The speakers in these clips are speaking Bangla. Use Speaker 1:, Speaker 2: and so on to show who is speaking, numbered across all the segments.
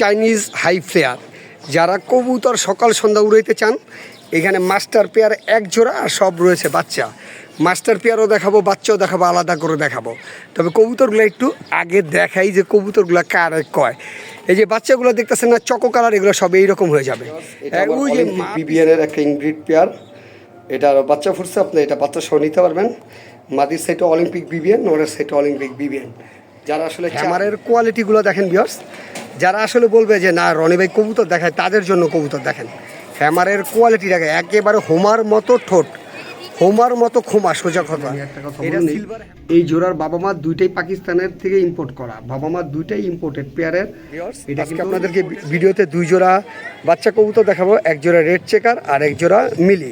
Speaker 1: চাইনিজ হাই ফ্লেয়ার যারা কবুতর সকাল সন্ধ্যা উড়াইতে চান। এখানে মাস্টার পেয়ার এক জোড়া আর সব রয়েছে বাচ্চা। মাস্টার পেয়ারও দেখাবো বাচ্চাও দেখাবো আলাদা করে দেখাবো। তবে কবুতরগুলো একটু আগে দেখাই যে কবুতরগুলো কার কয়। এই যে বাচ্চাগুলো দেখতেছেন না চকো কালার এগুলো সব এইরকম হয়ে যাবে। ওই যে বিবিএন এর একটা ইনগ্রিড পেয়ার। এটা বাচ্চা ফুটছে আপনি এটা বাচ্চা সহ নিতে পারবেন। মাদির সাইটে অলিম্পিক বিবিএন ওরের সাইটে অলিম্পিক বিবিএন যারা আসলে ক্যামারের কোয়ালিটিগুলো দেখেন বিয়ার্স যারা আসলে বলবে যে না রনি ভাই কবুতর দেখায় তাদের জন্য কবুতর দেখেন। হ্যামারের কোয়ালিটি দেখে একেবারে হোমার মতো ঠোঁট হোমার মতো খোমা সোজা কথা। এই জোড়ার বাবা মা দুইটাই পাকিস্তানের থেকে ইম্পোর্ট করা। বাবা মা দুইটাই ইম্পোর্টেড পেয়ারের এটা কিন্তু আপনাদেরকে ভিডিওতে দুই জোড়া বাচ্চা কবুতর দেখাবো এক জোড়া রেড চেকার আর এক জোড়া মিলি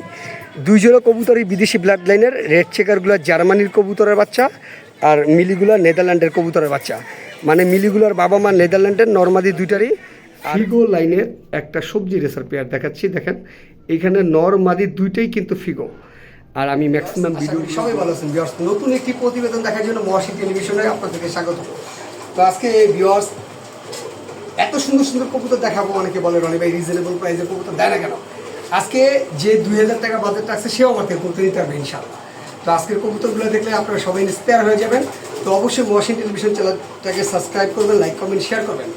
Speaker 1: দুই জোড়া কবুতরই বিদেশি ব্লাড লাইনের রেড চেকারগুলো জার্মানির কবুতরের বাচ্চা। আর মিলিগুলো নেদারল্যান্ডের কবুতরের বাচ্চা। মানে মিলিগুলোর বাবা মা নেদারল্যান্ডের নর্মাদি দুইটারই। ফিগো লাইনের একটা সবজি রেসার পেয়ার দেখাচ্ছি দেখেন। এখানে নর মাদি দুইটাই কিন্তু ফিগো। আর আমি ম্যাক্সিমাম ভিডিও সবাই ভালো আছেন ভিউয়ার্স নতুন একটি প্রতিবেদন দেখার জন্য মহাশী টেলিভিশনে আপনাদেরকে স্বাগত। তো আজকে ভিউয়ার্স এত সুন্দর সুন্দর কবুতর দেখাবো অনেকে বলে রনি ভাই রিজনেবল প্রাইসে কবুতর দেয় না কেন? আজকে যে দুই হাজার টাকা বাজেট রাখছে সেও আমার থেকে কবুতর নিতে হবে ইনশাল্লাহ তো আজকের কবুতরগুলো দেখলে আপনারা সবাই ইন্সপায়ার হয়ে যাবেন। তো অবশ্যই মহাশী টেলিভিশন চ্যানেলটাকে সাবস্ক্রাইব করবেন লাইক কমেন্ট শেয়ার করবেন।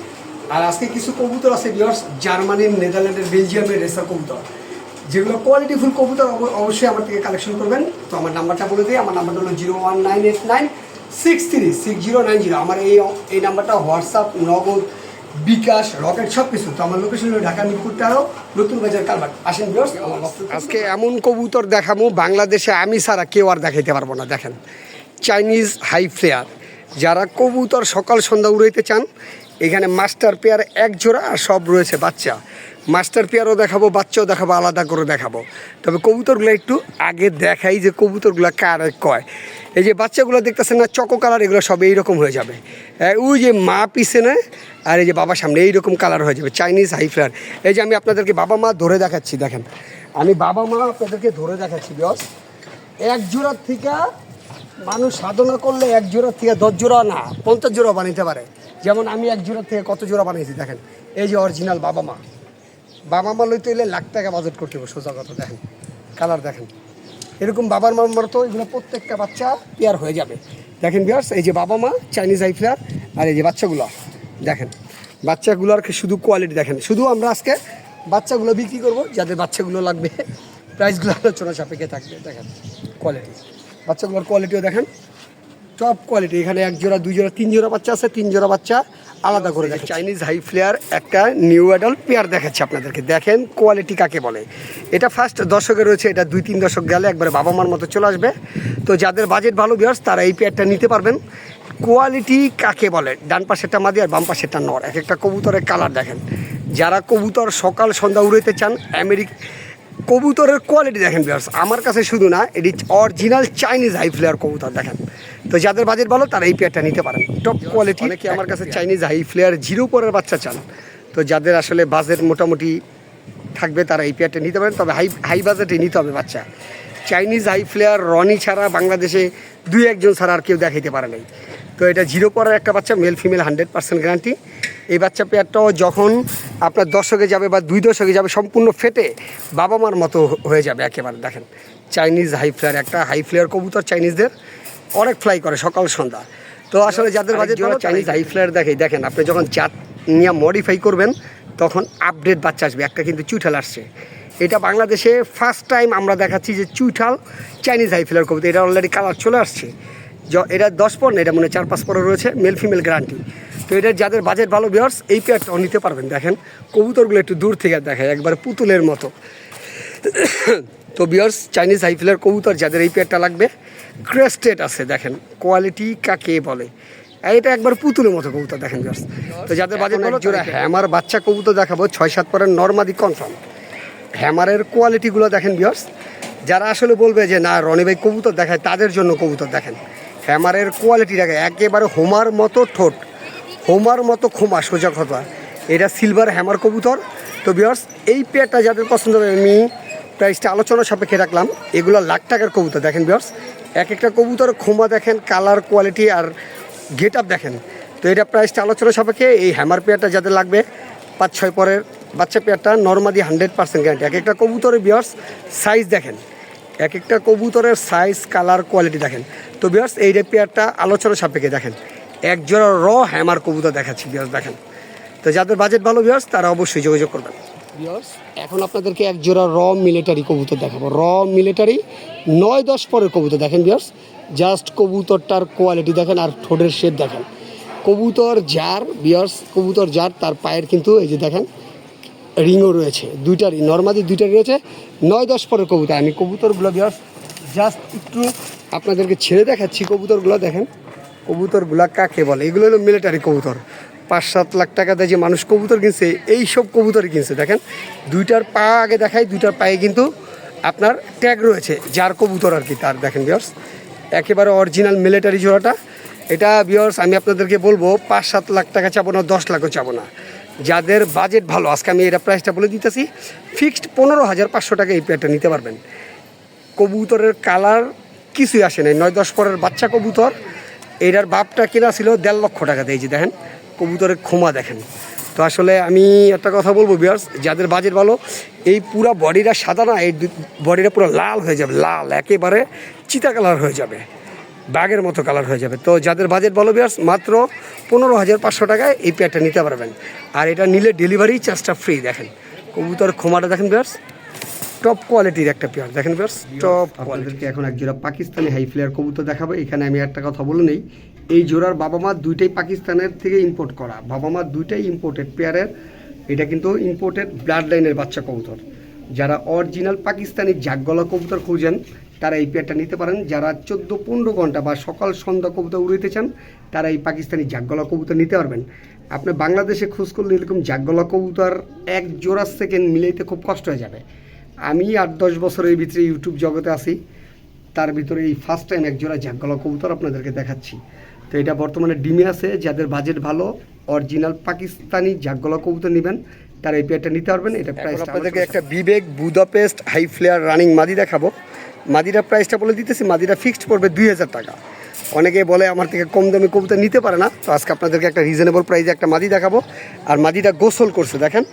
Speaker 1: আর আজকে কিছু কবুতর আছে ভিউয়ার্স জার্মানির নেদারল্যান্ডের, বেলজিয়ামের রেসার কবুতর। যেগুলো কোয়ালিটিফুল কবুতর, অব- অবশ্যই আমার থেকে কালেকশন করবেন। তো আমার নাম্বারটা বলে দিই, আমার নাম্বারটা হলো zero one nine eight nine six three six zero nine zero আমার এই এই নাম্বারটা হোয়াটসঅ্যাপ নগদ বিকাশ রকেট সব কিছু তো আমার লোকেশন হলো ঢাকা মিরপুর তেরো নতুন বাজার কালবাট আসেন ভিউয়ার্স আজকে এমন কবুতর দেখাবো বাংলাদেশে আমি ছাড়া কেউ আর দেখাইতে পারব না দেখেন। চাইনিজ হাই ফ্লেয়ার যারা কবুতর সকাল সন্ধ্যা উড়াইতে চান এখানে মাস্টার পেয়ার এক জোড়া আর সব রয়েছে বাচ্চা। মাস্টার পেয়ারও দেখাবো, বাচ্চাও দেখাবো, আলাদা করে দেখাবো। তবে কবুতরগুলো একটু আগে দেখাই যে কবুতরগুলো কার কয়। এই যে বাচ্চাগুলো দেখতেছেন না, চকো কালার এগুলো সব এইরকম হয়ে যাবে। ওই যে মা পিছনে আর এই যে বাবা সামনে এইরকম কালার হয়ে যাবে, চাইনিজ হাই ফ্লেয়ার এই যে আমি আপনাদেরকে বাবা মা ধরে দেখাচ্ছি, দেখেন। আমি বাবা মা আপনাদেরকে ধরে দেখাচ্ছি বস এক জোড়ার থেকে মানুষ সাধনা করলে এক জোড়া থেকে দশ জোড়া না, পঞ্চাশ জোড়া বানাইতে পারে। যেমন আমি এক জোড়া থেকে কত জোড়া বানিয়েছি দেখেন। এই যে অরিজিনাল বাবা মা। বাবা মা লইতে হলে লাখ টাকা বাজেট করতে হবে, সোজা কথা, দেখেন, কালার দেখেন। এরকম বাবার মার মতো এগুলো প্রত্যেকটা বাচ্চা পেয়ার হয়ে যাবে। দেখেন বিয়ার্স এই যে বাবা মা চাইনিজ আই ফ্লেয়ার আর এই যে বাচ্চাগুলো, দেখেন, বাচ্চাগুলোর শুধু কোয়ালিটি দেখেন। শুধু আমরা আজকে বাচ্চাগুলো বিক্রি করব, যাদের বাচ্চাগুলো লাগবে প্রাইসগুলো আলোচনা সাপেক্ষে থাকবে, দেখেন কোয়ালিটি বাচ্চাগুলোর কোয়ালিটিও দেখেন টপ কোয়ালিটি এখানে এক জোড়া, দুই জোড়া, তিন জোড়া বাচ্চা আছে, তিন জোড়া বাচ্চা আলাদা করে দেখেন চাইনিজ হাই ফ্লেয়ার একটা নিউ অ্যাডাল্ট পেয়ার দেখাচ্ছে আপনাদেরকে। দেখেন কোয়ালিটি কাকে বলে। এটা ফার্স্ট দশকে রয়েছে এটা দুই তিন দশক গেলে একবারে বাবা মার মতো চলে আসবে। তো যাদের বাজেট ভালো বিয়ার্স তারা এই পেয়ারটা নিতে পারবেন। কোয়ালিটি কাকে বলে? ডান পাশেরটা মাদি আর বাম পাশেরটা নর। এক একটা কবুতরের কালার দেখেন। যারা কবুতর সকাল সন্ধ্যা উড়াইতে চান আমেরিকা কবুতরের কোয়ালিটি দেখেন বিয়ার্স আমার কাছে শুধু না এটি অরিজিনাল চাইনিজ হাই ফ্লেয়ার কবুতর দেখেন। তো যাদের বাজেট ভালো তারা এই পেয়ারটা নিতে পারেন। টপ কোয়ালিটি অনেকে আমার কাছে চাইনিজ হাই ফ্লেয়ার জিরো পরের বাচ্চা চান। তো যাদের আসলে বাজেট মোটামুটি থাকবে তারা এই পেয়ারটা নিতে পারেন। তবে হাই হাই বাজেটে নিতে হবে বাচ্চা। চাইনিজ হাই ফ্লেয়ার রনি ছাড়া বাংলাদেশে দুই একজন ছাড়া আর কেউ দেখাইতে পারে নাই। তো এটা জিরো পরের একটা বাচ্চা male female hundred percent guarantee এই বাচ্চা পেয়ারটাও যখন আপনার দশকে যাবে বা দুই দশকে যাবে সম্পূর্ণ ফেটে বাবা মার মতো হয়ে যাবে একেবারে। দেখেন চাইনিজ হাই ফ্লেয়ার একটা হাই ফ্লেয়ার কবুতর চাইনিজদের অনেক ফ্লাই করে সকাল সন্ধ্যা। তো আসলে যাদের ভালো চাইনিজ হাই ফ্লেয়ার দেখে দেখেন। আপনি যখন জাত নিয়ে মডিফাই করবেন তখন আপডেট বাচ্চা আসবে। একটা কিন্তু চুইঠাল আসছে। এটা বাংলাদেশে ফার্স্ট টাইম আমরা দেখাচ্ছি যে চুইঠাল চাইনিজ হাই ফ্লেয়ার কবুতর। এটা অলরেডি কালার চলে আসছে। এটা দশ পর না এটা মনে হয় চার পাঁচ পরে রয়েছে মেল ফিমেল গ্যারান্টি তো এটা যাদের বাজেট ভালো বিয়ার্স এই পেয়ারটাও নিতে পারবেন। দেখেন কবুতরগুলো একটু দূর থেকে দেখায় একবার পুতুলের মতো। তো বিয়ার্স চাইনিজ হাইফিলার কবুতর যাদের এই পেয়ারটা লাগবে ক্রেস্টেড আছে দেখেন কোয়ালিটি কাকে বলে? এটা একবার পুতুলের মতো কবুতর দেখেন বিয়ার্স তো যাদের বাজেট ভালো জোড়া হ্যামার বাচ্চা কবুতর দেখাবো ছয় সাত পরের নর্মাদি কনফার্ম হ্যামারের কোয়ালিটিগুলো দেখেন বিয়ার্স যারা আসলে বলবে যে না রনি ভাই কবুতর দেখায় তাদের জন্য কবুতর দেখেন। হ্যামারের কোয়ালিটি দেখে একেবারে হোমার মতো ঠোঁট। হোমার মতো খোমা, সোজা কথা। এটা সিলভার হ্যামার কবুতর। তো বিয়ার্স এই পেয়ারটা যাদের পছন্দ হবে আমি প্রাইসটা আলোচনা সাপেক্ষে রাখলাম। এগুলো লাখ টাকার কবুতর, দেখেন বিয়ার্স এক একটা কবুতর খোমা দেখেন কালার কোয়ালিটি আর গেট আপ দেখেন। তো এটা প্রাইসটা আলোচনা সাপেক্ষে, এই হ্যামার পেয়ারটা যাদের লাগবে পাঁচ ছয় পরের বাচ্চা পেয়ারটা নর্মালি হান্ড্রেড পার্সেন্ট গ্যারান্টি এক একটা কবুতরের বিয়ার্স সাইজ দেখেন। এক একটা কবুতরের সাইজ কালার কোয়ালিটি দেখেন। তো বিয়ার্স এই পেয়ারটা আলোচনা সাপেক্ষে দেখেন। এক জোড়া র হ্যামার কবুতর দেখাচ্ছি বিয়ার্স দেখেন। তো যাদের বাজেট ভালো বিয়ার্স তারা অবশ্যই যোগাযোগ করবেন। বিয়ার্স এখন আপনাদেরকে এক জোড়া র মিলিটারি কবুতর দেখাবো। র মিলিটারি নয় দশ পরের কবুতর, দেখেন বিয়ার্স জাস্ট কবুতরটার কোয়ালিটি দেখেন আর ঠোঁটের শেপ দেখেন। কবুতর যার বিয়ার্স কবুতর যার, তার পায়ের কিন্তু এই যে দেখেন, রিংও রয়েছে। দুইটারই নর্মালি দুইটারই রয়েছে, নয় দশ পরের কবুতর। আমি কবুতরগুলো বিয়ার্স জাস্ট একটু আপনাদেরকে ছেড়ে দেখাচ্ছি কবুতরগুলো, দেখেন। কবুতরগুলো কাকে বলে? এগুলো হলো মিলিটারি কবুতর। পাঁচ সাত লাখ টাকা টাকাতে যে মানুষ কবুতর কিনছে, এই সব কবুতর কিনছে। দেখেন, দুইটার পা আগে দেখায় দুইটার পায়ে কিন্তু আপনার ট্যাগ রয়েছে, যার কবুতর আর কি তার। দেখেন বিয়ার্স একেবারে অরিজিনাল মিলিটারি জোড়াটা। এটা বিয়ার্স আমি আপনাদেরকে বলব, পাঁচ সাত লাখ টাকা চাবো না, দশ লাখও চাবো না। যাদের বাজেট ভালো, আজকে আমি এটা প্রাইসটা বলে দিতেছি ফিক্সড পনেরো হাজার পাঁচশো টাকা এই পেয়ারটা নিতে পারবেন। কবুতরের কালার কিছুই আসে নাই। নয় দশ পরের বাচ্চা কবুতর এটার বাপটা কেনা ছিল দেড় লক্ষ টাকা দিয়ে যে দেখেন, কবুতরের ক্ষমা দেখেন। তো আসলে আমি একটা কথা বলব বিয়ার্স যাদের বাজেট ভালো, এই পুরা বডিটা সাদা না, এই বডিটা পুরো লাল হয়ে যাবে, লাল, একেবারে চিতা কালার হয়ে যাবে, বাঘের মতো কালার হয়ে যাবে। তো যাদের বাজেট ভালো বিয়ার্স মাত্র পনেরো হাজার পাঁচশো টাকায় এই পেয়ারটা নিতে পারবেন। আর এটা নিলে ডেলিভারি চার্জটা ফ্রি দেখেন। কবুতর ক্ষমাটা দেখেন বিয়ার্স টপ কোয়ালিটির একটা পেয়ার দেখেন বিয়ার্স টপ কোয়ালিটির এখন এক জোড়া পাকিস্তানি হাই ফ্লেয়ার কবুতর দেখাবো। এখানে আমি একটা কথা বলে নেই। এই জোড়ার বাবা মা দুইটাই পাকিস্তানের থেকে ইম্পোর্ট করা। বাবা মা দুইটাই ইম্পোর্টেড পেয়ারের এটা কিন্তু ইম্পোর্টেড ব্লাড লাইনের বাচ্চা কবুতর। যারা অরিজিনাল পাকিস্তানি জাগগলা কবুতর খুঁজেন তারা এই পেয়ারটা নিতে পারেন। যারা চোদ্দ পনেরো ঘণ্টা বা সকাল সন্ধ্যা কবুতর উড়িতে চান তারা এই পাকিস্তানি জাগগলা কবুতর নিতে পারবেন। আপনি বাংলাদেশে খোঁজ করলে এরকম জাগগলা কবুতর এক জোড়া সেকেন্ড মিলাইতে খুব কষ্ট হয়ে যাবে। আমি আট দশ বছরের ভিতরে ইউটিউব জগতে আছি। তার ভিতরে এই ফার্স্ট টাইম এক জোড়া জাগগলা কবুতর আপনাদেরকে দেখাচ্ছি। তো এটা বর্তমানে ডিমে আছে যাদের বাজেট ভালো অরিজিনাল পাকিস্তানি জাগগলা কবুতর নেবেন তারা এই পেয়ারটা নিতে পারবেন। এটা প্রাইস আপনাদেরকে একটা Bibek Budapest high flyer running মাদি দেখাবো। মাদিটার প্রাইসটা বলে দিতেছি মাদিটা ফিক্সড পড়বে দুই হাজার টাকা। অনেকে বলে আমার থেকে কম দামে কবুতর নিতে পারে না তো আজকে আপনাদেরকে একটা রিজনেবল প্রাইসে একটা মাদি দেখাবো। আর মাদিটা গোসল করছে দেখেন।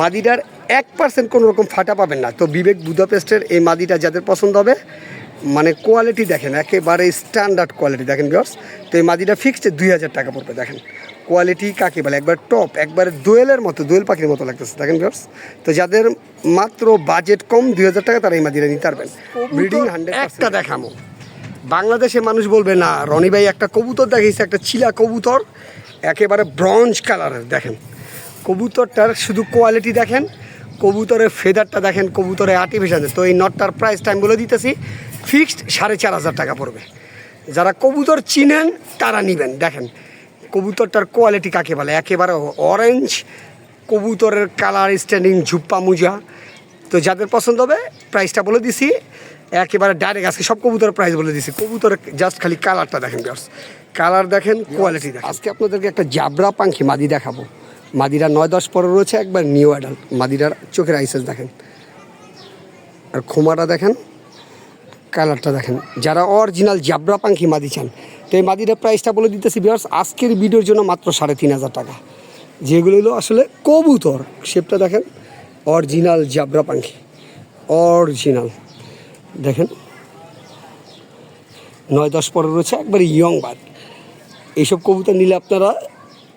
Speaker 1: মাদিটার এক পার্সেন্ট কোনো রকম ফাটা পাবেন না। তো বিবেক বুদাপেস্টের এই মাদিটা যাদের পছন্দ হবে মানে কোয়ালিটি দেখেন একেবারে স্ট্যান্ডার্ড কোয়ালিটি দেখেন বিয়ার্স তো এই মাদিটা ফিক্সড দুই হাজার টাকা পড়বে দেখেন। কোয়ালিটি কাকে বলে? একবার টপ একবার দোয়েলের মতো দোয়েল পাখির মতো লাগতেছে দেখেন বিয়ার্স তো যাদের মাত্র বাজেট কম দুই হাজার টাকা তারা এই মাদিটা নিতে পারবেন। ব্রিডিং হান্ড্রেড একটা দেখামো। বাংলাদেশে মানুষ বলবে না রনি ভাই একটা কবুতর দেখিয়েছে একটা চিলা কবুতর একেবারে ব্রঞ্জ কালারের দেখেন। কবুতরটার শুধু কোয়ালিটি দেখেন, কবুতরের ফেদারটা দেখেন, কবুতরের আর্টিফিশিয়াল তো এই নটটার প্রাইস টাইম বলে দিতেছি ফিক্সড সাড়ে চার হাজার টাকা পড়বে। যারা কবুতর চিনেন, তারা নেবেন। দেখেন, কবুতরটার কোয়ালিটি কাকে বলে? একেবারে অরেঞ্জ কবুতরের কালার স্ট্যান্ডিং ঝুপ্পা মুজা। তো যাদের পছন্দ হবে প্রাইসটা বলে দিছি। একেবারে ডাইরেক্ট আজকে সব কবুতরের প্রাইস বলে দিছি। কবুতরের জাস্ট খালি কালারটা দেখেন কালার দেখেন কোয়ালিটি দেখেন। আজকে আপনাদেরকে একটা জাবরা পাখি মাদি দেখাবো। মাদিরা নয় দশ পরে রয়েছে, একবার নিউ অ্যাডাল্ট। মাদিরার চোখের আইসেস দেখেন। আর খোমাটা দেখেন, কালারটা দেখেন। যারা অরিজিনাল জাবরা পাখি মাদি চান, তো এই মাদিটার প্রাইসটা বলে দিতেছি বিয়ার্স আজকের ভিডিওর জন্য মাত্র সাড়ে তিন হাজার টাকা। যেগুলো হলো আসলে কবুতর শেপটা দেখেন, অরিজিনাল জাবরা পাখি অরিজিনাল। দেখেন, নয় দশ পরে রয়েছে, একবারে ইয়ং বাদ। এইসব কবুতর নিলে আপনারা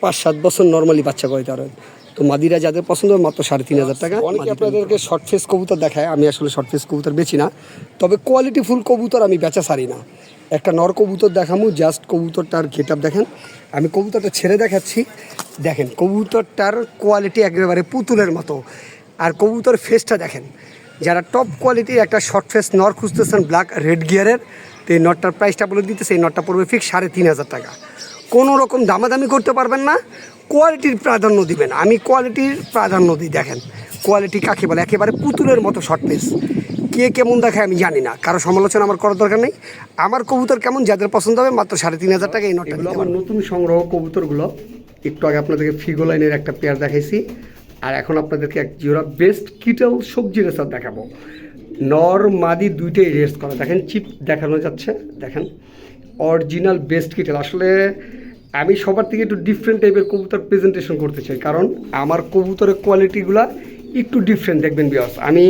Speaker 1: পাঁচ সাত বছর নর্মালি বাচ্চা করতে পারবেন তো মাদিরা যাদের পছন্দ মাত্র সাড়ে তিন হাজার টাকা। অনেকে আপনাদেরকে শর্ট ফেস কবুতর দেখায় আমি আসলে শর্ট ফেস কবুতর বেচি না। তবে কোয়ালিটি ফুল কবুতর আমি বেচা সারি না। একটা নর কবুতর দেখামু জাস্ট কবুতরটার গেট আপ দেখেন। আমি কবুতরটা ছেড়ে দেখাচ্ছি। দেখেন কবুতরটার কোয়ালিটি একেবারে পুতুলের মতো। আর কবুতর ফেসটা দেখেন যারা টপ কোয়ালিটির একটা শর্ট ফেস নর খুঁজতেছেন ব্ল্যাক রেড গিয়ারের তো এই নটটার প্রাইসটা বলে দিতেছে এই নটটা পড়বে ফিক্স সাড়ে তিন হাজার টাকা। কোনো রকম দামাদামি করতে পারবেন না কোয়ালিটির প্রাধান্য দিবেন। আমি কোয়ালিটির প্রাধান্য দিই দেখেন। কোয়ালিটি কাকে বলে? একেবারে পুতুলের মতো শর্ট পিস কে কেমন দেখায় আমি জানি না। কারও সমালোচনা আমার করার দরকার নেই। আমার কবুতর কেমন যাদের পছন্দ হবে মাত্র সাড়ে তিন হাজার টাকা এই নটটা আমার নতুন সংগ্রহ কবুতরগুলো। একটু আগে আপনাদেরকে ফিগো লাইনের একটা পেয়ার দেখাইছি। আর এখন আপনাদেরকে এক জোড়া বেস্ট কিটেল সবজি রেসার দেখাবো। নর মাদি দুইটাই রেস্ট করা। দেখেন চিপ দেখানো যাচ্ছে। দেখেন। অরিজিনাল বেস্ট কিটেল আসলে আমি সবার থেকে একটু ডিফারেন্ট টাইপের কবুতর প্রেজেন্টেশন করতে চাই, কারণ আমার কবুতরের কোয়ালিটিগুলো একটু ডিফারেন্ট দেখবেন বিয়স আমি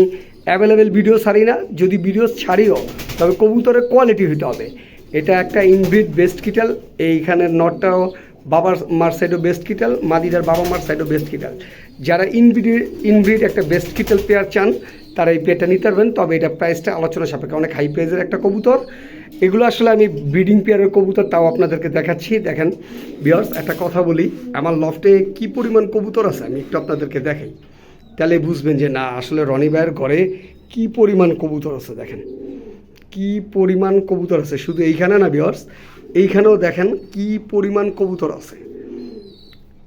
Speaker 1: অ্যাভেলেবেল ভিডিও ছাড়ি না, যদি ভিডিও ছাড়িও, তবে কবুতরের কোয়ালিটি হতে হবে। এটা একটা ইনব্রিড বেস্ট কিটাল এইখানের নটটাও বাবার মার সাইডও বেস্ট কিটাল মাদিদার বাবা মার সাইডও বেস্ট কিটাল যারা ইনব্রিড ইনব্রিড একটা বেস্ট কিটাল পেয়ার চান, তারা এই পেয়ারটা নিতে পারবেন, তবে এটা প্রাইসটা আলোচনা সাপেক্ষে অনেক হাই প্রাইজের একটা কবুতর। এগুলো আসলে আমি ব্রিডিং পেয়ারের কবুতর তাও আপনাদেরকে দেখাচ্ছি। দেখেন বিয়ার্স একটা কথা বলি, আমার লফটে কি পরিমাণ কবুতর আছে আমি একটু আপনাদেরকে দেখাই। তাহলে বুঝবেন যে না, আসলে রনি ভাইয়ের ঘরে কি পরিমাণ কবুতর আছে, দেখেন। কি পরিমাণ কবুতর আছে, শুধু এইখানে না বিয়ার্স এইখানেও দেখেন কি পরিমাণ কবুতর আছে।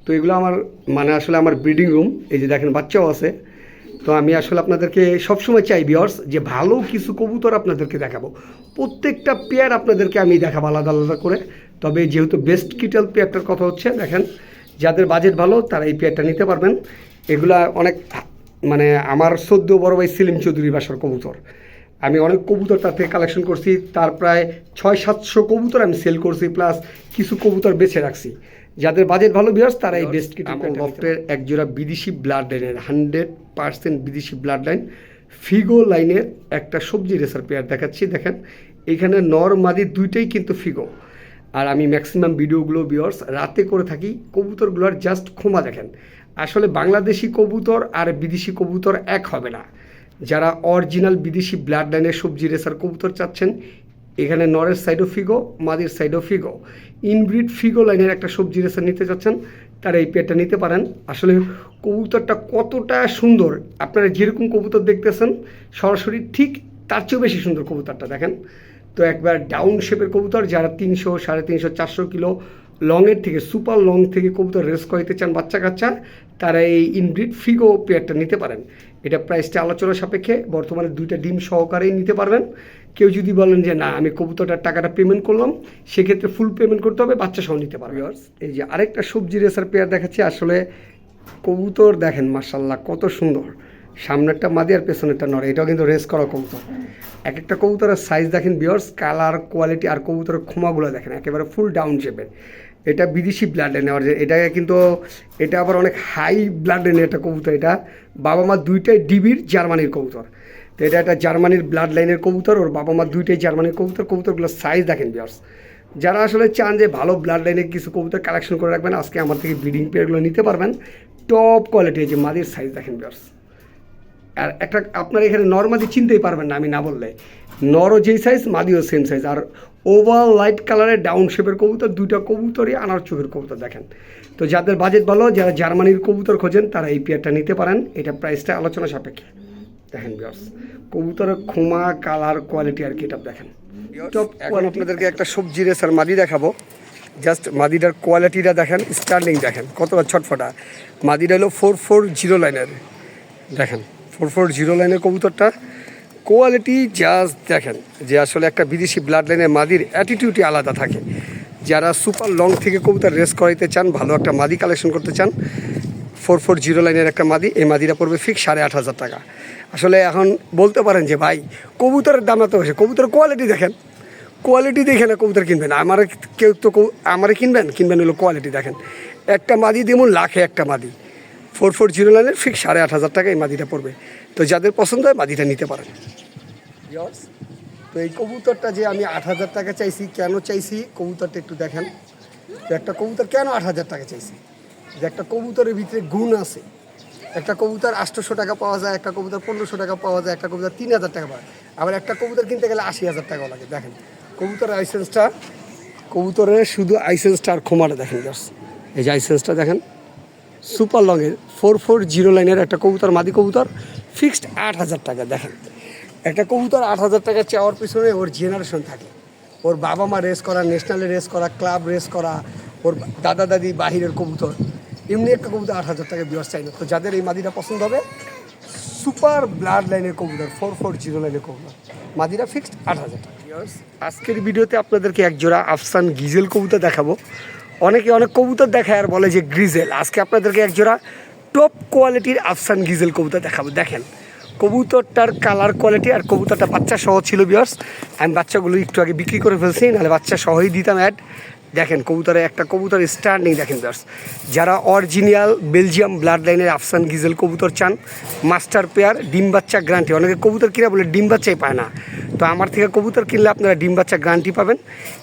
Speaker 1: তো এগুলো আমার মানে আসলে আমার ব্রিডিং রুম, এই যে দেখেন, বাচ্চাও আছে। তো আমি আসলে আপনাদেরকে সবসময় চাই বিয়ার্স যে ভালো কিছু কবুতর আপনাদেরকে দেখাবো। প্রত্যেকটা পেয়ার আপনাদেরকে আমি দেখাবো আলাদা আলাদা করে। তবে যেহেতু বেস্ট কিটেল পেয়ারটার কথা হচ্ছে, দেখেন, যাদের বাজেট ভালো, তারা এই পেয়ারটা নিতে পারবেন। এগুলা অনেক মানে আমার সদ্য বড় ভাই সেলিম চৌধুরী বাসার কবুতর। আমি অনেক কবুতর তার থেকে কালেকশন করছি, তার প্রায় ছয় সাতশো কবুতর আমি সেল করছি প্লাস কিছু কবুতর বেছে রাখছি। যাদের বাজেট ভালো বিয়ার্স তারা এই বেস্ট কিট লফটের এক জোড়া বিদেশি ব্লাড লাইনের হান্ড্রেড পার্সেন্ট বিদেশি ব্লাড লাইন ফিগো লাইনের একটা সবজি রেসার পেয়ার দেখাচ্ছি দেখেন। এখানে নর মাদি দুইটাই কিন্তু ফিগো আর আমি ম্যাক্সিমাম ভিডিওগুলো বিয়ার্স রাতে করে থাকি কবুতরগুলোর জাস্ট ক্ষমা দেখেন। আসলে বাংলাদেশি কবুতর আর বিদেশি কবুতর এক হবে না। যারা অরিজিনাল বিদেশি ব্লাড লাইনের সবজি রেসার কবুতর চাচ্ছেন এখানে নরের সাইডও ফিগো মাদির সাইডও ফিগো ইনব্রিড ফিগো লাইনের একটা সবজি রেসার নিতে চাচ্ছেন তারা এই পেটটা নিতে পারেন। আসলে কবুতরটা কতটা সুন্দর, আপনারা যেরকম কবুতর দেখতেছেন, সরাসরি ঠিক তার চেয়েও বেশি সুন্দর কবুতরটা দেখেন। তো একবার ডাউন শেপের কবুতর, যারা তিনশো, সাড়ে তিনশো, চারশো কিলো লংয়ের থেকে সুপার লং থেকে কবুতর রেস করাইতে চান বাচ্চা কাচ্চা, তারা এই ইনব্রিড ফিগো পেয়ারটা নিতে পারেন। এটা প্রাইসটা আলোচনা সাপেক্ষে, বর্তমানে দুইটা ডিম সহকারেই নিতে পারবেন। কেউ যদি বলেন যে না আমি কবুতরটার টাকাটা পেমেন্ট করলাম সেক্ষেত্রে ফুল পেমেন্ট করতে হবে বাচ্চা সহ নিতে পারবে। এই যে আরেকটা সবজি রেসার পেয়ার দেখাচ্ছি আসলে কবুতর দেখেন মার্শাল্লাহ কত সুন্দর। সামনেরটা মাদি আর পেছনেরটা নড়ে এটাও কিন্তু রেস করা কবুতর। এক একটা কবুতরের সাইজ দেখেন বিয়ার্স কালার কোয়ালিটি আর কবুতরের ক্ষমাগুলো দেখেন একেবারে ফুল ডাউন শেপের এটা বিদেশি ব্লাডে নেওয়ার যে এটা কিন্তু এটা আবার অনেক হাই ব্লাডে নেয় একটা কবুতর এটা বাবা মা দুইটাই ডিবির জার্মানির কবুতর। তো এটা একটা জার্মানির ব্লাড লাইনের কবুতর, ওর বাবা মা দুইটাই জার্মানির কবুতর, কবুতরগুলোর সাইজ দেখেন বিয়ার্স যারা আসলে চান যে ভালো ব্লাড লাইনের কিছু কবুতর কালেকশন করে রাখবেন, আজকে আমার থেকে ব্রিডিং পেয়ারগুলো নিতে পারবেন। টপ কোয়ালিটি যে মাদির সাইজ দেখেন বিয়ার্স আর একটা আপনার এখানে নর্মালি চিনতেই পারবেন না, আমি না বললে। নরও যেই সাইজ মাদিও সেম সাইজ আর ওভার লাইট কালারের ডাউন শেপের কবুতর, দুইটা কবুতরই আনার চোখের কবুতর দেখেন। তো যাদের বাজেট ভালো, যারা জার্মানির কবুতর খোঁজেন, তারা এই পেয়ারটা নিতে পারেন। এটা প্রাইসটা আলোচনা সাপেক্ষে। দেখেন বিয়ার্স কবুতরের খোমা কালার কোয়ালিটি আর কি এটা দেখেন এখন আপনাদেরকে একটা সবজি রেসার মাদি দেখাবো। জাস্ট মাদিটার কোয়ালিটিটা দেখেন স্টার্লিং দেখেন কতটা ছটফটা। মাদিটা হলো ফোর ফোর জিরো লাইনের দেখেন ফোর ফোর জিরো লাইনের কবুতরটা। কোয়ালিটি জাস্ট দেখেন যে আসলে একটা বিদেশি ব্লাড লাইনের মাদির অ্যাটিটিউডই আলাদা থাকে। যারা সুপার লং থেকে কবুতর রেস করাইতে চান ভালো একটা মাদি কালেকশন করতে চান ফোর ফোর জিরো লাইনের একটা মাদি, এই মাদিটা পড়বে ফিক্স সাড়ে আট হাজার টাকা। আসলে এখন বলতে পারেন যে, ভাই, কবুতরের দাম এত বেশি। কবুতরের কোয়ালিটি দেখেন। কোয়ালিটি দেখে না কবুতর কিনবেন। আমার কেউ তো আমারে কিনবেন? কিনবেন হলো কোয়ালিটি দেখেন। একটা মাদি দিমুন, লাখে একটা মাদি। ফোর ফোর জিরো লাইনের ফিক্স সাড়ে আট হাজার টাকা এই মাদিটা পড়বে। তো যাদের পছন্দ হয় মাদিটা নিতে পারেন। তো এই কবুতরটা যে আমি আট হাজার টাকা চাইছি, কেন চাইছি? কবুতরটা একটু দেখেন। একটা কবুতর কেন আট হাজার টাকা চাইছি? যে একটা কবুতরের ভিতরে গুণ আছে। একটা কবুতর আটশোশো টাকা পাওয়া যায়, একটা কবুতর পনেরোশো টাকা পাওয়া যায়, একটা কবুতর তিন হাজার টাকা পাওয়া যায়। আবার একটা কবুতর কিনতে গেলে আশি হাজার টাকা লাগে, দেখেন। কবুতরের আইসেন্সটা কবুতরের শুধু আইসেন্সটা আর খোমাটা দেখেন, জাস্ট। এই যে আইসেন্সটা দেখেন, সুপার লংয়ের ফোর ফোর জিরো লাইনের একটা কবুতর, মাদি কবুতর, ফিক্সড আট হাজার টাকা, দেখেন। একটা কবুতর আট হাজার টাকা চাওয়ার পিছনে ওর জেনারেশন থাকে। ওর বাবা মা রেস করা ন্যাশনালে রেস করা ক্লাব রেস করা, ওর দাদা দাদি বাহিরের কবুতর। এমনি একটা কবুতর আট হাজার টাকা বিয়ার চাই না তো যাদের এই মাদিটা পছন্দ হবে সুপার ব্লাড লাইনের কবুতর ফোর ফোর জিরো লাইনের কবুতর। মাদিরা ফিক্সড আট হাজার টাকা। আজকের ভিডিওতে আপনাদেরকে এক জোড়া আফসান গিজেল কবুতর দেখাবো। অনেকে অনেক কবুতর দেখায় আর বলে যে গ্রিজেল। আজকে আপনাদেরকে এক জোড়া টপ কোয়ালিটির আফসান গিজেল কবুতর দেখাবো। দেখেন, কবুতরটার কালার কোয়ালিটি আর কবুতরটা বাচ্চা সহ ছিল বিয়ার্স আমি বাচ্চাগুলো একটু আগে বিক্রি করে ফেলছি, নাহলে বাচ্চা সহই দিতাম অ্যাড দেখেন, কবুতরে একটা কবুতর স্ট্যান্ডিং দেখেন ব্যাস যারা অরিজিনাল বেলজিয়াম ব্লাড লাইনের আফসান গিজেল কবুতর চান মাস্টার পেয়ার ডিম বাচ্চা গ্রান্টি অনেকে কবুতর কিনা বলে ডিম বাচ্চাই পায় না। তো আমার থেকে কবুতর কিনলে আপনারা ডিম বাচ্চা গ্রান্টি পাবেন।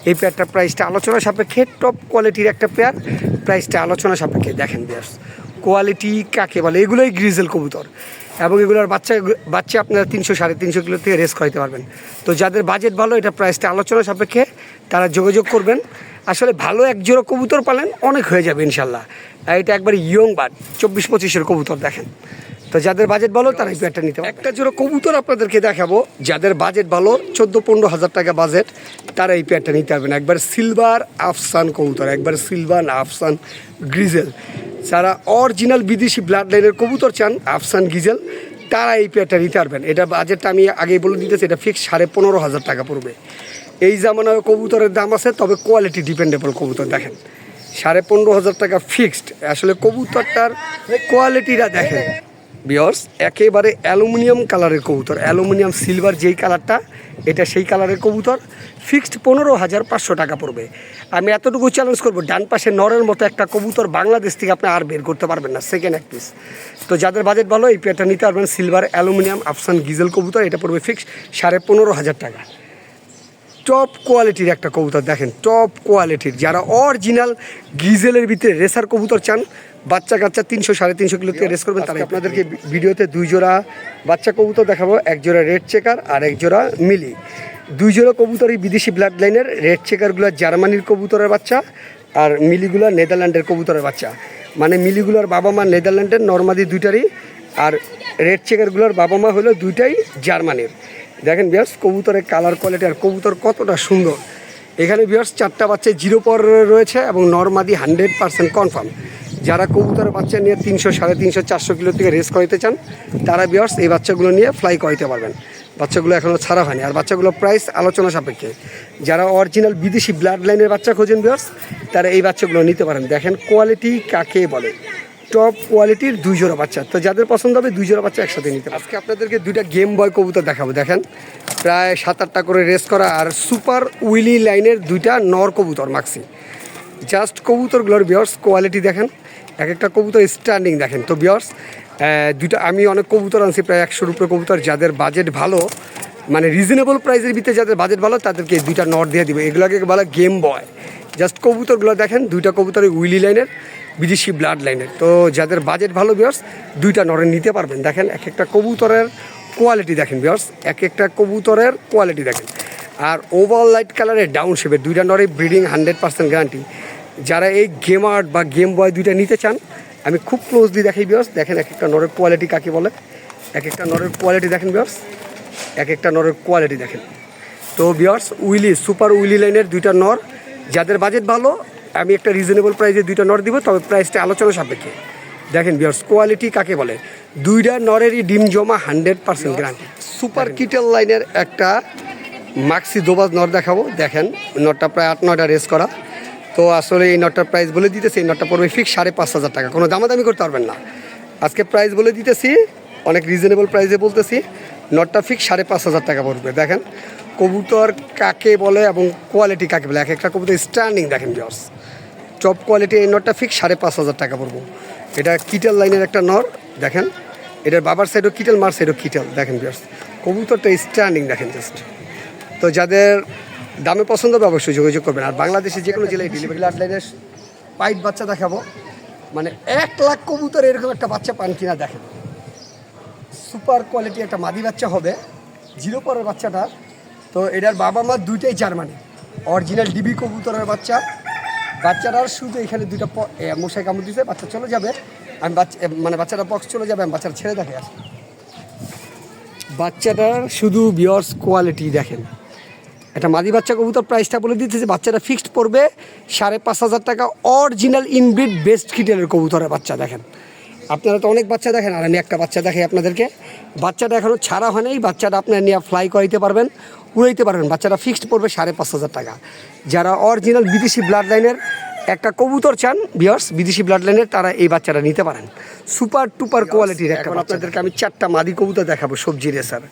Speaker 1: এই পেয়ারটার প্রাইসটা আলোচনা সাপেক্ষে টপ কোয়ালিটির একটা পেয়ার প্রাইসটা আলোচনা সাপেক্ষে দেখেন ব্যাস কোয়ালিটি কাকে বলে? এগুলোই গ্রিজেল কবুতর। এবং এগুলোর বাচ্চা বাচ্চা আপনারা তিনশো, সাড়ে তিনশো কিলো থেকে রেস করাইতে পারবেন। তো যাদের বাজেট ভালো, এটা প্রাইসটা আলোচনা সাপেক্ষে তারা যোগাযোগ করবেন। আসলে ভালো এক জোড়া কবুতর পালেন, অনেক হয়ে যাবে ইনশাল্লাহ। এটা একবার ইয়ং বাদ চব্বিশ পঁচিশের কবুতর দেখেন। তো যাদের বাজেট ভালো তারা এই পেয়ারটা নিতে একটা জোড়া কবুতর আপনাদেরকে দেখাবো, যাদের বাজেট ভালো, চোদ্দ পনেরো হাজার টাকা বাজেট তারা এই পেয়ারটা নিতে পারবেন। একবার সিলভার আফসান কবুতর, একবার সিলভার আফসান গ্রিজেল যারা অরিজিনাল বিদেশি ব্লাড লাইনের কবুতর চান আফসান গিজেল তারা এই পেয়ারটা নিতে পারবেন। এটা বাজেটটা আমি আগেই বলে দিতেছি, এটা ফিক্স সাড়ে পনেরো হাজার টাকা পড়বে। এই জামানায় কবুতরের দাম আছে, তবে কোয়ালিটি ডিপেন্ডেবল কবুতর, দেখেন। সাড়ে পনেরো হাজার টাকা ফিক্সড আসলে কবুতরটার কোয়ালিটিটা দেখেন। বিয়র্স একেবারে অ্যালুমিনিয়াম কালারের কবুতর, অ্যালুমিনিয়াম সিলভার যেই কালারটা, এটা সেই কালারের কবুতর। ফিক্সড পনেরো হাজার পাঁচশো টাকা পড়বে। আমি এতটুকু চ্যালেঞ্জ করব, ডান পাশে নরের মতো একটা কবুতর বাংলাদেশ থেকে আপনি আর বের করতে পারবেন না সেকেন্ড এক পিস তো যাদের বাজেট ভালো, এই পেয়ারটা নিতে পারবেন সিলভার অ্যালুমিনিয়াম আফসান গিজেল কবুতর, এটা পড়বে ফিক্সড সাড়ে পনেরো হাজার টাকা। টপ কোয়ালিটির একটা কবুতর দেখেন টপ কোয়ালিটির যারা অরিজিনাল গিজেলের ভিতরে রেসার কবুতর চান বাচ্চা কাচ্চা তিনশো সাড়ে তিনশো কিলো থেকে রেস করবেন তারা আপনাদেরকে ভিডিওতে দুই জোড়া বাচ্চা কবুতর দেখাবো এক জোড়া রেড চেকার আর এক জোড়া মিলি দুই জোড়া কবুতরই বিদেশি ব্লাড লাইনের রেড চেকারগুলো জার্মানির কবুতরের বাচ্চা আর মিলিগুলো নেদারল্যান্ডের কবুতরের বাচ্চা। মানে মিলিগুলোর বাবা মা নেদারল্যান্ডের নর্মাদি দুইটারই আর রেড চেকারগুলোর বাবা মা হলো দুইটাই জার্মানির। দেখেন বিয়ার্স কবুতরের কালার কোয়ালিটি আর কবুতর কতটা সুন্দর। এখানে বিয়ার্স চারটা বাচ্চা জিরো পর রয়েছে এবং নর্মাদি হান্ড্রেড পার্সেন্ট কনফার্ম যারা কবুতরের বাচ্চা নিয়ে তিনশো, সাড়ে তিনশো, চারশো কিলো থেকে রেস করাইতে চান, তারা বিয়ার্স এই বাচ্চাগুলো নিয়ে ফ্লাই করাইতে পারবেন। বাচ্চাগুলো এখনও ছাড়া হয়নি। আর বাচ্চাগুলো প্রাইস আলোচনা সাপেক্ষে। যারা অরিজিনাল বিদেশি ব্লাড লাইনের বাচ্চা খোঁজেন বিয়ার্স তারা এই বাচ্চাগুলো নিতে পারেন। দেখেন কোয়ালিটি কাকে বলে? টপ কোয়ালিটির দুই জোড়া বাচ্চা। তো যাদের পছন্দ হবে দুই জোড়া বাচ্চা একসাথে নিতে আজকে আপনাদেরকে দুইটা গেম বয় কবুতর দেখাবো। দেখেন, প্রায় সাত আটটা করে রেস করা আর সুপার উইলি লাইনের দুইটা নর কবুতর মাক্সি জাস্ট কবুতরগুলোর বিয়ার্স কোয়ালিটি দেখেন। এক একটা কবুতর স্ট্যান্ডিং দেখেন। তো বিয়ার্স দুইটা আমি অনেক কবুতর আনছি, প্রায় একশোর উপরে কবুতর। যাদের বাজেট ভালো মানে রিজনেবল প্রাইসের ভিতরে যাদের বাজেট ভালো, তাদেরকে দুইটা নট দিয়ে দিবে। এগুলোকে বলা গেম বয় জাস্ট কবুতরগুলো দেখেন, দুইটা কবুতর উইলি লাইনের বিদেশি ব্লাড লাইনের তো যাদের বাজেট ভালো বিয়ার্স দুইটা নরে নিতে পারবেন। দেখেন, এক একটা কবুতরের কোয়ালিটি দেখেন বিয়ার্স এক একটা কবুতরের কোয়ালিটি দেখেন। আর ওভার লাইট কালারের ডাউন শেপের দুইটা নরে ব্রিডিং হান্ড্রেড পার্সেন্ট গ্যারান্টি যারা এই গেম আর্ট বা গেম বয় দুইটা নিতে চান, আমি খুব ক্লোজলি দেখাই বিয়ার্স দেখেন, এক একটা নরের কোয়ালিটি কাকে বলে? এক একটা নরের কোয়ালিটি দেখেন বিয়ার্স এক একটা নরের কোয়ালিটি দেখেন। তো বিয়ার্স উইলি সুপার উইলি লাইনের দুইটা নর যাদের বাজেট ভালো আমি একটা রিজনেবল প্রাইসে দুইটা নর দিব, তবে প্রাইসটা আলোচনা সাপেক্ষে। দেখেন বিয়ার্স কোয়ালিটি কাকে বলে? দুইটা নরেরই ডিম জমা হান্ড্রেড পার্সেন্ট গ্যারান্টি সুপার কিটেল লাইনের একটা মাক্সি দোবাজ নট দেখাবো। দেখেন নটটা প্রায় আট, নয়টা রেস করা। তো আসলে এই নটটার প্রাইস বলে দিতেছি, এই নটটা পড়বে ফিক্স সাড়ে পাঁচ হাজার টাকা। কোনো দামাদামি করতে পারবেন না। আজকে প্রাইস বলে দিতেছি, অনেক রিজনেবল প্রাইসে বলতেছি নটটা ফিক্স সাড়ে পাঁচ হাজার টাকা পড়বে। দেখেন, কবুতর কাকে বলে এবং কোয়ালিটি কাকে বলে? এক একটা কবুতর স্ট্যান্ডিং দেখেন জর্স টপ কোয়ালিটি এই নটটা ফিক্স সাড়ে পাঁচ হাজার টাকা পড়ব। এটা কিটেল লাইনের একটা নর, দেখেন। এটার বাবার সাইডও কিটেল, মার সাইডও কিটেল, দেখেন জর্স কবুতরটা স্ট্যান্ডিং দেখেন জাস্ট তো যাদের দামে পছন্দ হবে, অবশ্যই যোগাযোগ করবেন। আর বাংলাদেশে যে কোনো জেলায় ডেলিভারি লাইনের পাইট বাচ্চা দেখাবো। মানে এক লাখ কবুতর এরকম একটা বাচ্চা পান কিনা দেখেন। সুপার কোয়ালিটি একটা মাদি বাচ্চা হবে। জিরো পরের বাচ্চাটা। তো এটার বাবা মা দুইটাই জার্মানি। অরিজিনাল ডিবি কবুতরের বাচ্চা। বাচ্চাটার শুধু এখানে দুইটা মশাই কামড় দিতে বাচ্চা চলে যাবে আমি বাচ্চা মানে বাচ্চাটা পক্স চলে যাবে আমি বাচ্চাটা ছেড়ে দেখে আসি বাচ্চাটার শুধু বিয়র্স কোয়ালিটি দেখেন। একটা মাদি বাচ্চা কবুতর প্রাইসটা বলে দিতেছে, বাচ্চাটা ফিক্সড পড়বে সাড়ে পাঁচ হাজার টাকা অরিজিনাল ইনব্রিড বেস্ট কিটেলের কবুতরের বাচ্চা দেখেন। আপনারা তো অনেক বাচ্চা দেখেন, আর আমি একটা বাচ্চা দেখাই আপনাদেরকে। বাচ্চাটা এখনও ছাড়া হয় নাই বাচ্চাটা আপনার নিয়ে ফ্লাই করাইতে পারবেন। উড়াইতে পারবেন। বাচ্চারা ফিক্সড পড়বে সাড়ে পাঁচ হাজার টাকা। যারা অরিজিনাল বিদেশি ব্লাড লাইনের একটা কবুতর চান বিয়ার্স বিদেশি ব্লাড লাইনের তারা এই বাচ্চাটা নিতে পারেন। সুপার টুপার কোয়ালিটির এখন আপনাদেরকে আমি চারটা মাদি কবুতর দেখাবো সবজি রেসার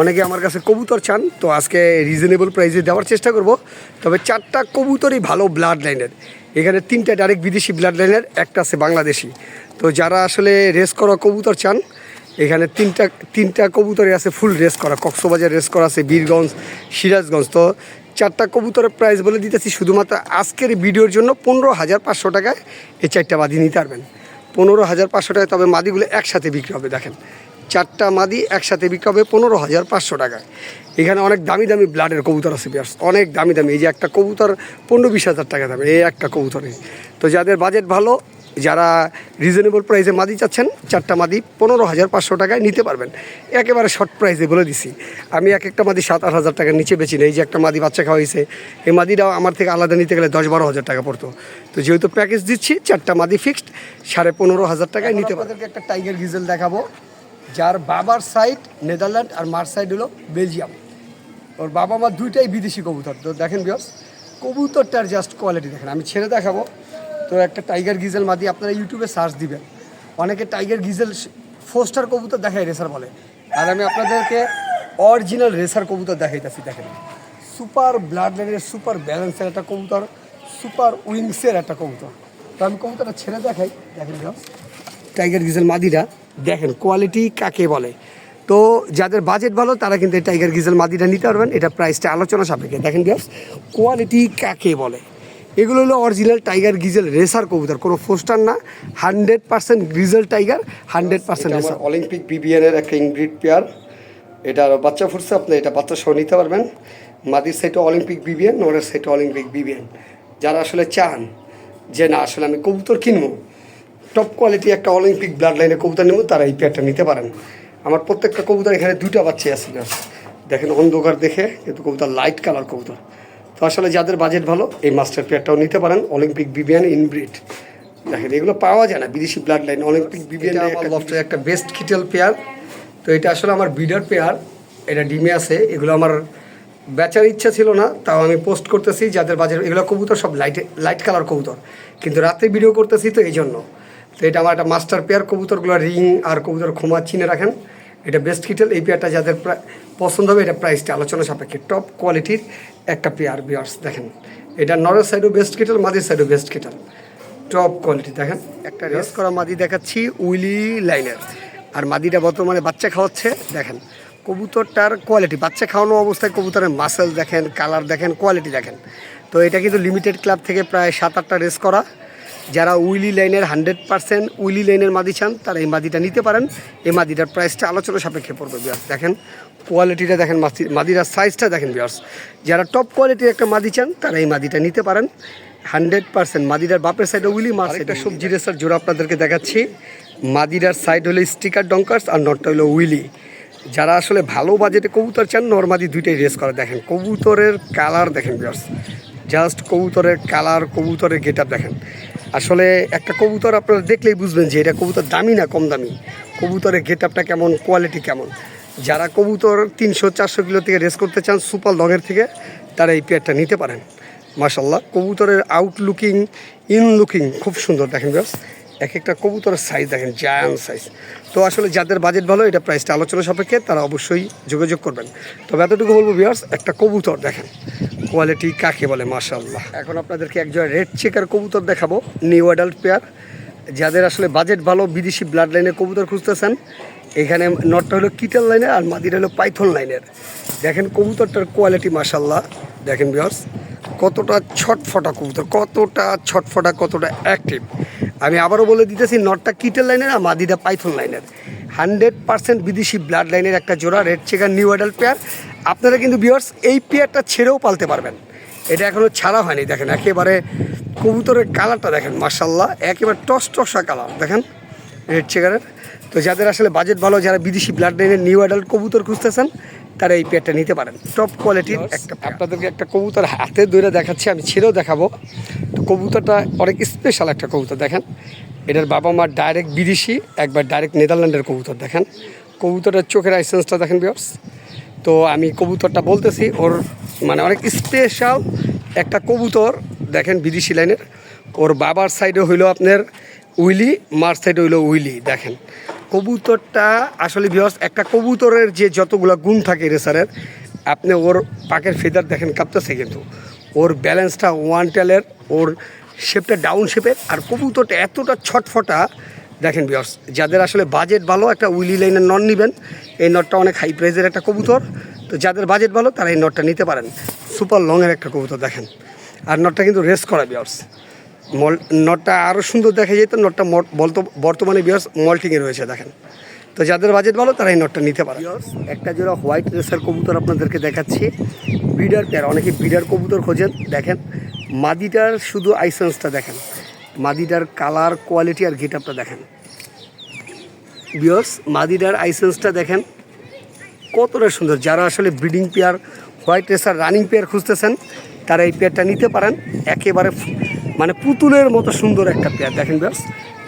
Speaker 1: অনেকে আমার কাছে কবুতর চান তো আজকে রিজনেবল প্রাইসে দেওয়ার চেষ্টা করব। তবে চারটা কবুতরই ভালো ব্লাড লাইনের এখানে তিনটা ডাইরেক্ট বিদেশি ব্লাড লাইনের একটা আছে বাংলাদেশি। তো যারা আসলে রেস করা কবুতর চান এখানে তিনটা তিনটা কবুতরে আছে ফুল রেস করা। কক্সবাজার রেস করা আছে, বীরগঞ্জ, সিরাজগঞ্জ। তো চারটা কবুতরের প্রাইস বলে দিতেছি, শুধুমাত্র আজকের ভিডিওর জন্য পনেরো হাজার পাঁচশো টাকায় এই চারটা মাদি নিতে পারবেন। পনেরো হাজার পাঁচশো টাকায় তবে মাদিগুলো একসাথে বিক্রি হবে, দেখেন। চারটা মাদি একসাথে বিক্রি হবে পনেরো হাজার পাঁচশো টাকায়। এখানে অনেক দামি দামি ব্লাডের কবুতর আছে বিয়ার্স অনেক দামি দামি। এই যে একটা কবুতর পনেরো বিশ হাজার টাকা দামে এই একটা কবুতরে। তো যাদের বাজেট ভালো যারা রিজনেবল প্রাইসে মাদি চাচ্ছেন, চারটা মাদি পনেরো হাজার পাঁচশো টাকায় নিতে পারবেন। একেবারে শর্ট প্রাইসে বলে দিছি। আমি এক একটা মাদি সাত আট হাজার টাকার নিচে বেছি নেই। যে একটা মাদি বাচ্চা খাওয়া হয়েছে, এই মাদিটাও আমার থেকে আলাদা নিতে গেলে দশ বারো হাজার টাকা পড়তো। তো যেহেতু প্যাকেজ দিচ্ছি, চারটা মাদি ফিক্সড সাড়ে পনেরো হাজার টাকায় নিতে পারবেন। একটা টাইগার গিজেল দেখাবো, যার বাবার সাইড নেদারল্যান্ড আর মার সাইড হলো বেলজিয়াম ওর বাবা মা দুইটাই বিদেশি কবুতর। তো দেখেন বিয়স কবুতরটার জাস্ট কোয়ালিটি দেখেন। আমি ছেড়ে দেখাবো। তো একটা টাইগার গিজেল মাদি আপনারা ইউটিউবে সার্চ দিবেন। অনেকে টাইগার গিজেল ফোস্টার কবুতর দেখায় রেসার বলে। আর আমি আপনাদেরকে অরিজিনাল রেসার কবুতর দেখাইতেছি, দেখেন। সুপার ব্লাড লাইনের সুপার ব্যালেন্সের একটা কবুতর সুপার উইংসের একটা কবুতর। তো আমি কবুতরটা ছেড়ে দেখাই দেখেন টাইগার গিজেল মাদিরা দেখেন কোয়ালিটি কাকে বলে। তো যাদের বাজেট ভালো, তারা কিন্তু এই টাইগার গিজেল মাদিটা নিতে পারবেন। এটা প্রাইসটা আলোচনা সাপেক্ষে। দেখেন বিয়াস কোয়ালিটি কাকে বলে? এগুলো হলো অরিজিনাল টাইগার গিজেল রেসার কবুতর। কোনো ফোস্টার না hundred percent grizzle tiger hundred percent racer Olympic বিবিএনের একটা ইনগ্রিড পেয়ার এটা বাচ্চা ফুটছে আপনি এটা বাচ্চা সহ নিতে পারবেন। মাদির সাইটে অলিম্পিক বিবিএন নরের সাইটে অলিম্পিক বিবিএন যারা আসলে চান যে না আসলে আমি কবুতর কিনবো। টপ কোয়ালিটি একটা অলিম্পিক ব্লাড লাইনে কবুতর নেব তারা এই পেয়ারটা নিতে পারেন। আমার প্রত্যেকটা কবুতর এখানে দুইটা বাচ্চা আছে। দেখেন অন্ধকার দেখে কিন্তু কবুতর লাইট কালার কবুতর। তো আসলে যাদের বাজেট ভালো এই মাস্টার পেয়ারটাও নিতে পারেন। অলিম্পিক বিবিয়ান ইনব্রিড দেখেন এগুলো পাওয়া যায় না বিদেশি ব্লাড লাইন অলিম্পিক বিবিয়ান একটা লফটের একটা বেস্ট কিটেল পেয়ার তো এটা আসলে আমার বিডার পেয়ার এটা ডিমে আছে এগুলো আমার বেচার ইচ্ছা ছিল না তাও আমি পোস্ট করতেছি যাদের বাজেট এগুলো কবুতর সব লাইট লাইট কালার কবুতর। কিন্তু রাতে ভিডিও করতেছি তো এই জন্য। তো এটা আমার একটা মাস্টার পেয়ার কবুতরগুলো রিং আর কবুতর খোমা চিনে রাখেন। এটা বেস্ট কিটেল এই পেয়ারটা যাদের পছন্দ হবে এটা প্রাইসটা আলোচনা সাপেক্ষে টপ কোয়ালিটির একটা পেয়ার বিয়ার্স দেখেন। এটা নরের সাইডও বেস্ট কিটেল মাদির সাইডও বেস্ট কিটেল টপ কোয়ালিটি দেখেন একটা রেস করা মাদি দেখাচ্ছি উইলি লাইনের। আর মাদিটা বর্তমানে বাচ্চা খাওয়াচ্ছে দেখেন কবুতরটার কোয়ালিটি বাচ্চা খাওয়ানো অবস্থায় কবুতরের মাসেল দেখেন কালার দেখেন কোয়ালিটি দেখেন। তো এটা কিন্তু লিমিটেড ক্লাব থেকে প্রায় সাত আটটা রেস করা। যারা উইলি লাইনের হান্ড্রেড পার্সেন্ট উইলি লাইনের মাদি চান তারা এই মাদিটা নিতে পারেন। এই মাদিটার প্রাইসটা আলোচনা সাপেক্ষে পড়বে বিয়ার্স দেখেন কোয়ালিটিটা দেখেন মাদি মাদিটার সাইজটা দেখেন বিয়ার্স যারা টপ কোয়ালিটির একটা মাদি চান তারা এই মাদিটা নিতে পারেন। হান্ড্রেড পার্সেন্ট মাদিরার বাপের সাইডে উইলি মার একটা সবজি রেসার জোড়া আপনাদেরকে দেখাচ্ছি। মাদিরার সাইড হলো স্টিকার ডঙ্কার্স আর নটটা হলো উইলি। যারা আসলে ভালো বাজেটে কবুতর চান নর্মাদি দুইটাই রেস করে। দেখেন কবুতরের কালার দেখেন বিয়ার্স জাস্ট কবুতরের কালার কবুতরের গেট দেখেন। আসলে একটা কবুতর আপনারা দেখলেই বুঝবেন যে এটা কবুতর দামি না কম দামি? কবুতরের গেট আপটা কেমন? কোয়ালিটি কেমন? যারা কবুতর তিনশো, চারশো কিলো থেকে রেস করতে চান সুপার লঙের থেকে, তারা এই পেয়ারটা নিতে পারেন। মাসাল্লাহ কবুতরের আউটলুকিং ইন লুকিং খুব সুন্দর। দেখেন ব্যাস এক একটা কবুতরের সাইজ দেখেন জায়ান সাইজ তো আসলে যাদের বাজেট ভালো, এটা প্রাইসটা আলোচনা সাপেক্ষে তারা অবশ্যই যোগাযোগ করবেন। তবে এতটুকু বলব বিয়ার্স একটা কবুতর দেখেন। কোয়ালিটি কাকে বলে মাশাল্লাহ এখন আপনাদেরকে একজন রেড চেকার কবুতর দেখাবো নিউ অ্যাডাল্ট পেয়ার যাদের আসলে বাজেট ভালো, বিদেশি ব্লাড লাইনের কবুতর খুঁজতেছেন, এখানে নটটা হলো কিটেল লাইনের আর মাদিটা হলো পাইথন লাইনের দেখেন কবুতরটার কোয়ালিটি মাশাল্লাহ দেখেন বিয়ার্স কতটা ছটফটা কবুতর, কতটা ছটফটা, কতটা অ্যাক্টিভ আমি আবারও বলে দিতেছি, নটটা কিটেল লাইনের আর মাদিটা পাইথন লাইনের। হান্ড্রেড পার্সেন্ট বিদেশি ব্লাড লাইনের একটা জোড়া red checker new adult pair. আপনারা কিন্তু বিয়ার্স এই পেয়ারটা ছেড়েও পালতে পারবেন। এটা এখনও ছাড়া হয়নি, দেখেন, একেবারে কবুতরের কালারটা দেখেন মার্শাল্লাহ একেবারে টস টসা কালার, দেখেন, রেড চেকারের তো যাদের আসলে বাজেট ভালো, যারা বিদেশি ব্লাড লাইনের নিউ অ্যাডাল্ট কবুতর খুঁজতেছেন তারা এই পেয়ারটা নিতে পারেন। টপ কোয়ালিটির একটা আপনাদেরকে একটা কবুতর হাতে ধরে দেখাচ্ছি আমি ছেড়েও দেখাবো। তো কবুতরটা অনেক স্পেশাল একটা কবুতর দেখেন। এটার বাবা মা ডাইরেক্ট বিদেশি একবার ডাইরেক্ট নেদারল্যান্ডের কবুতর দেখেন। কবুতরের চোখের আইসেন্সটা দেখেন বিয়ার্স তো আমি কবুতরটা বলতেছি ওর মানে অনেক স্পেশাল একটা কবুতর দেখেন বিদেশি লাইনের। ওর বাবার সাইডে হইল আপনার উইলি মার সাইডে হইল উইলি দেখেন। কবুতরটা আসলে বিহস একটা কবুতরের যে যতগুলো গুণ থাকে রেসারের আপনি ওর পাকের ফেদার দেখেন, কাঁপতেছে কিন্তু। ওর ব্যালেন্সটা ওয়ান টেলের ওর শেপটা ডাউন শেপের আর কবুতরটা এতটা ছটফটা, দেখেন বিহস যাদের আসলে বাজেট ভালো, একটা উইলি লাইনের নট নেবেন, এই নটটা অনেক হাই প্রাইজের একটা কবুতর, তো যাদের বাজেট ভালো, তারা এই নটটা নিতে পারেন। সুপার লংয়ের একটা কবুতর দেখেন। আর নটটা কিন্তু রেস করা বিহস মল, নটটা আরও সুন্দর দেখা যেত, নটটা বলতো, বর্তমানে বিয়ার্স মল্টিংয়ে রয়েছে, দেখেন। তো যাদের বাজেট ভালো তারা এই নটটা নিতে পারে। একটা জোড়া হোয়াইট রেসার কবুতর আপনাদেরকে দেখাচ্ছি। বিডার পেয়ার অনেকে বিডার কবুতর খোঁজেন, দেখেন। মাদিটার শুধু আইসেন্সটা দেখেন। মাদিটার কালার কোয়ালিটি আর গেট গেটআপটা দেখেন। বিয়ার্স মাদিটার আইসেন্সটা দেখেন। কতটা সুন্দর। যারা আসলে breeding pair white racer running pair খুঁজতেছেন, তারা এই পেয়ারটা নিতে পারেন। একেবারে মানে পুতুলের মতো সুন্দর একটা পেয়ার। দেখেন ব্যাস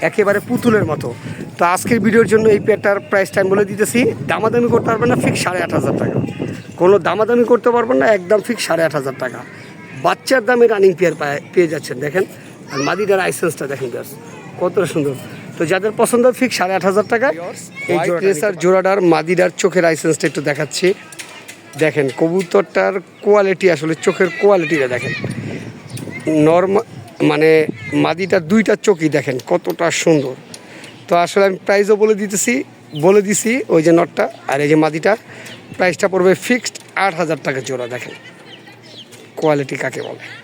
Speaker 1: একেবারে পুতুলের মতো। তো আজকের ভিডিওর জন্য এই পেয়ারটার প্রাইসটা আমি বলে দিতেছি। দামাদামি করতে পারবেন না ফিক্স সাড়ে আট হাজার টাকা। কোনো দামাদামি করতে পারবেন না একদম ফিক্স সাড়ে আট হাজার টাকা। বাচ্চার দামে রানিং পেয়ার পায়- পেয়ে যাচ্ছেন দেখেন। আর মাদিটার আইসেন্সটা দেখেন ব্যাস কতটা সুন্দর। তো যাদের পছন্দ ফিক্স সাড়ে আট হাজার টাকা। এই রেসার জোড়াটার মাদিটার চোখের লাইসেন্সটা একটু দেখাচ্ছি। দেখেন কবুতরটার কোয়ালিটি আসলে চোখের কোয়ালিটিটা দেখেন। নর্মাল মানে মাদিটার দুইটা চোখই দেখেন, কতটা সুন্দর। তো আসলে আমি প্রাইসও বলে দিতেছি, বলে দিছি ওই যে নটটা আর এই যে মাদিটা। প্রাইসটা পড়বে ফিক্সড আট হাজার টাকা জোড়া, দেখেন। কোয়ালিটি কাকে বলে?